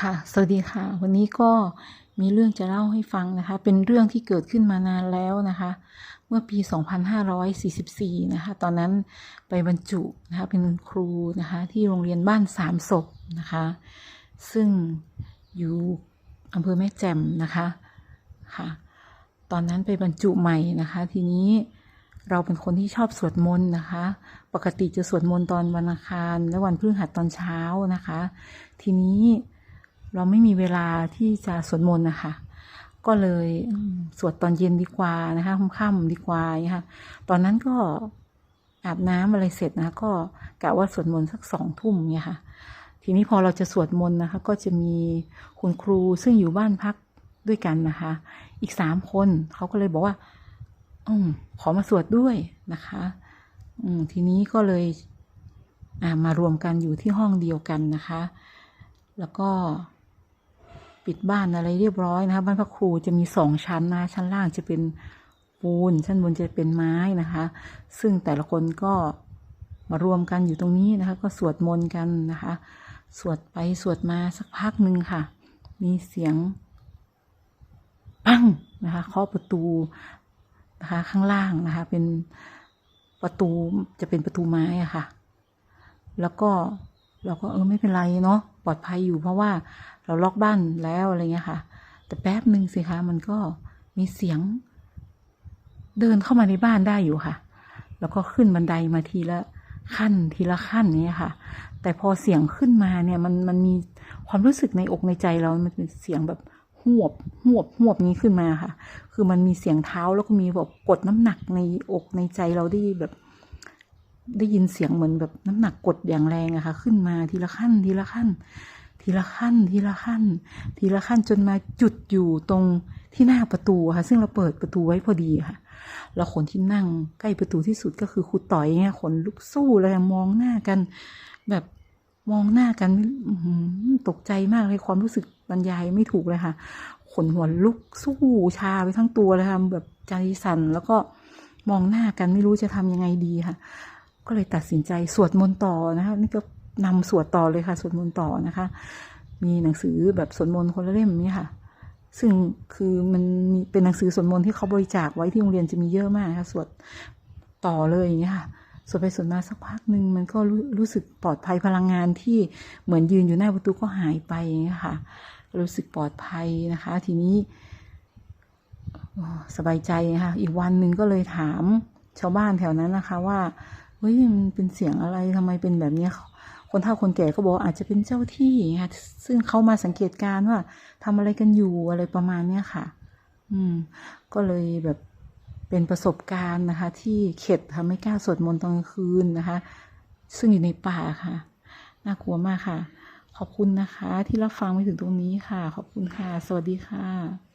ค่ะ สวัสดีค่ะ วันนี้ก็มีเรื่องจะเล่าให้ฟังนะคะ เป็นเรื่องที่เกิดขึ้นมานานแล้วนะคะ เมื่อปี 2544 นะคะ ตอนนั้นไปบรรจุนะคะ เป็นครูนะคะ ที่โรงเรียนบ้านสามศพนะคะ ซึ่งอยู่อำเภอแม่แจ่มนะคะค่ะ ตอนนั้นไปบรรจุใหม่นะคะ ทีนี้เราเป็นคนที่ชอบสวดมนต์นะคะ ปกติจะสวดมนต์ตอนวันอังคารและวันพฤหัสตอนเช้านะคะ ทีนี้ เราไม่มีเวลาที่จะสวดมนต์นะคะ ก็เลยสวดตอนเย็นดีกว่านะคะค่ำๆดีกว่าอย่างเงี้ยค่ะตอนนั้นก็อาบน้ำอะไรเสร็จนะคะก็กะว่าสวดมนต์สักสองทุ่มเนี่ยค่ะ ทีนี้พอเราจะสวดมนต์นะคะ ก็จะมีคุณครูซึ่งอยู่บ้านพักด้วยกันนะคะ อีกสามคนเขาก็เลยบอกว่า อืมขอมาสวดด้วยนะคะ อืมทีนี้ก็เลย อ่ามารวมกันอยู่ที่ห้องเดียวกันนะคะ แล้วก็ ปิดบ้านอะไรเรียบร้อยนะคะบ้านพระครูจะมีสองชั้นนะชั้นล่างจะเป็นปูนชั้นบนจะเป็นไม้นะคะ ซึ่งแต่ละคนก็มารวมกันอยู่ตรงนี้นะคะ ก็สวดมนต์กันนะคะ สวดไปสวดมาสักพักหนึ่งค่ะ มีเสียงปังนะคะเคาะประตูนะคะข้างล่างนะคะ เป็นประตูจะเป็นประตูไม้อะค่ะ แล้วก็ เราก็เออไม่เป็นไรเนาะปลอดภัยอยู่เพราะว่าเราล็อกบ้านแล้วอะไรเงี้ยค่ะ แต่แป๊บหนึ่งสิคะมันก็มีเสียง เดินเข้ามาในบ้านได้อยู่ค่ะ แล้วก็ขึ้นบันไดมาทีละขั้นทีละขั้นเนี้ยค่ะ แต่พอเสียงขึ้นมาเนี่ยมันมันมีความรู้สึกในอกในใจเรามันเป็นเสียงแบบหวบหวบหวบนี้ขึ้นมาค่ะ คือมันมีเสียงเท้าแล้วก็มีแบบกดน้ำหนักในอกในใจเราได้แบบ ได้ยินเสียงเหมือนแบบน้ำหนักกดอย่างแรงอะค่ะ ขึ้นมาทีละขั้น ทีละขั้น ทีละขั้น ทีละขั้น ทีละขั้นจนมาจุดอยู่ตรงที่หน้าประตูอะค่ะ ซึ่งเราเปิดประตูไว้พอดีค่ะ แล้วคนที่นั่งใกล้ประตูที่สุดก็คือครูต่อยเนี่ยขนลุกสู้เลยมองหน้ากัน แบบมองหน้ากันตกใจมากเลยความรู้สึกบรรยายไม่ถูกเลยค่ะ ขนหัวลุกสู้ชาไปทั้งตัวเลยค่ะแบบใจสั่นแล้วก็มองหน้ากันไม่รู้จะทำยังไงดีค่ะ ก็เลยตัดสินใจสวดมนต์ต่อนะคะนี่ก็นำสวดต่อเลยค่ะ สวดมนต์ต่อนะคะ มีหนังสือแบบสวดมนต์คนละเล่มนี่ค่ะ ซึ่งคือมันมีเป็นหนังสือสวดมนต์ที่เขาบริจาคไว้ที่โรงเรียนจะมีเยอะมากค่ะสวดต่อเลยอย่างเงี้ยค่ะสวดไปสวดมาสักพักหนึ่งมันก็รู้รู้สึกปลอดภัยพลังงานที่เหมือนยืนอยู่หน้าประตูก็หายไปอย่างเงี้ยค่ะ รู้สึกปลอดภัยนะคะ ทีนี้สบายใจค่ะ อีกวันหนึ่งก็เลยถามชาวบ้านแถวนั้นนะคะว่า เฮ้ยมันเป็นเสียงอะไรทำไมเป็นแบบเนี้ยคนเฒ่าคนแก่ก็บอกอาจจะเป็นเจ้าที่ค่ะซึ่งเขามาสังเกตการว่าทำอะไรกันอยู่อะไรประมาณเนี้ยค่ะ อืม ก็เลยแบบเป็นประสบการณ์นะคะ ที่เข็ดทำไม่กล้าสวดมนต์ตอนกลางคืนนะคะ ซึ่งอยู่ในป่าค่ะ น่ากลัวมากค่ะ ขอบคุณนะคะ ที่รับฟังไปถึงตรงนี้ค่ะ ขอบคุณค่ะ สวัสดีค่ะ